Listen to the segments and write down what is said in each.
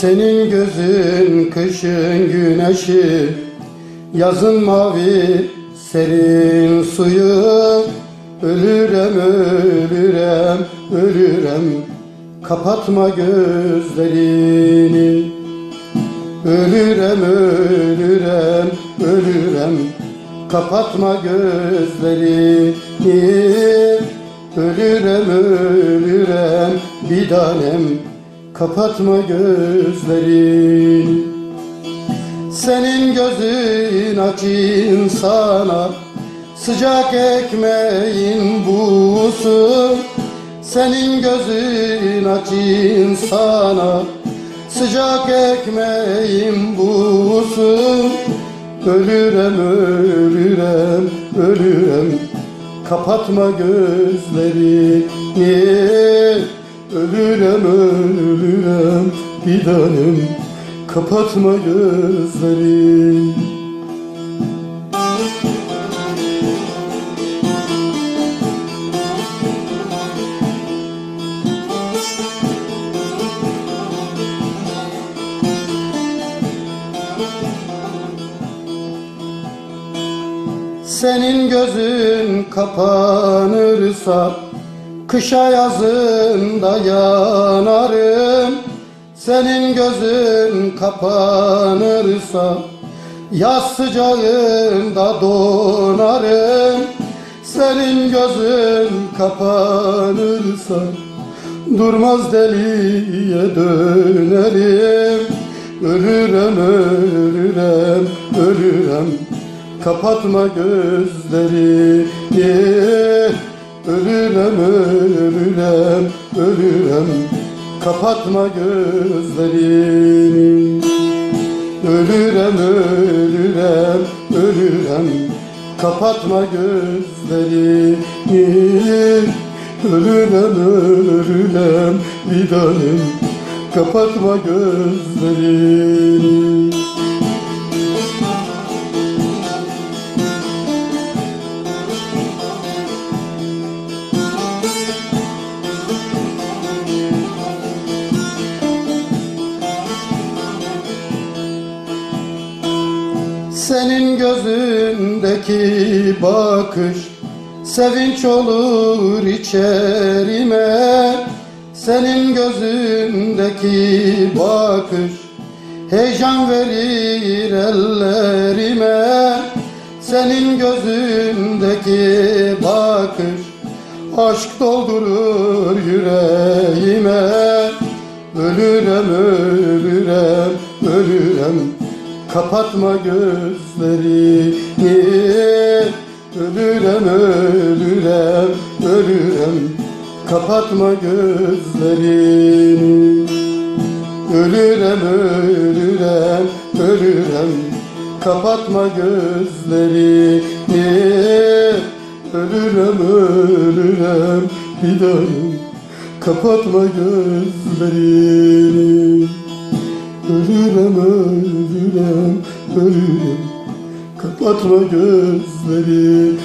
Senin gözün kışın güneşi Yazın mavi serin suyu. Ölürem ölürem ölürem. Kapatma gözlerini. Ölürem ölürem ölürem. Kapatma gözlerini. Ölürem ölürem bir tanem Kapatma gözlerini Senin gözün aç insana Sıcak ekmeğin buğusu. Senin gözün aç insana Sıcak ekmeğin buğusu. Ölürem ölürem ölürem. Kapatma gözlerini Ölürem ölürem bir Kapatma gözlerini Senin gözün kapanırsa Kışa yazında yanarım. Senin gözün kapanırsa Yaz sıcağında donarım. Senin gözün kapanırsa Durmaz deliye dönerim. Ölürem ölürem ölürem Kapatma gözlerini Ölürem ölürem ölürem Kapatma gözlerini. Ölürem ölürem ölürem. Kapatma gözlerini. Ölürem ölürem. Bir tanem Kapatma gözlerini Senin gözündeki bakış Sevinç olur içerime. Senin gözündeki bakış Heyecan verir ellerime. Senin gözündeki bakış Aşk doldurur yüreğime. Ölürem ölürem ölürem Kapatma gözlerini. Ölürem ölürem ölürem. Kapatma gözlerini. Ölürem ölürem ölürem. Kapatma gözlerini. Ölürem ölürem. Tanem Kapatma gözlerini Ölürem ölürem ölürem Kapatma gözlerini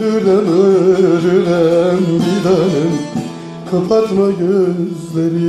Ölürem ölürem bir tanem. Kapatma gözlerini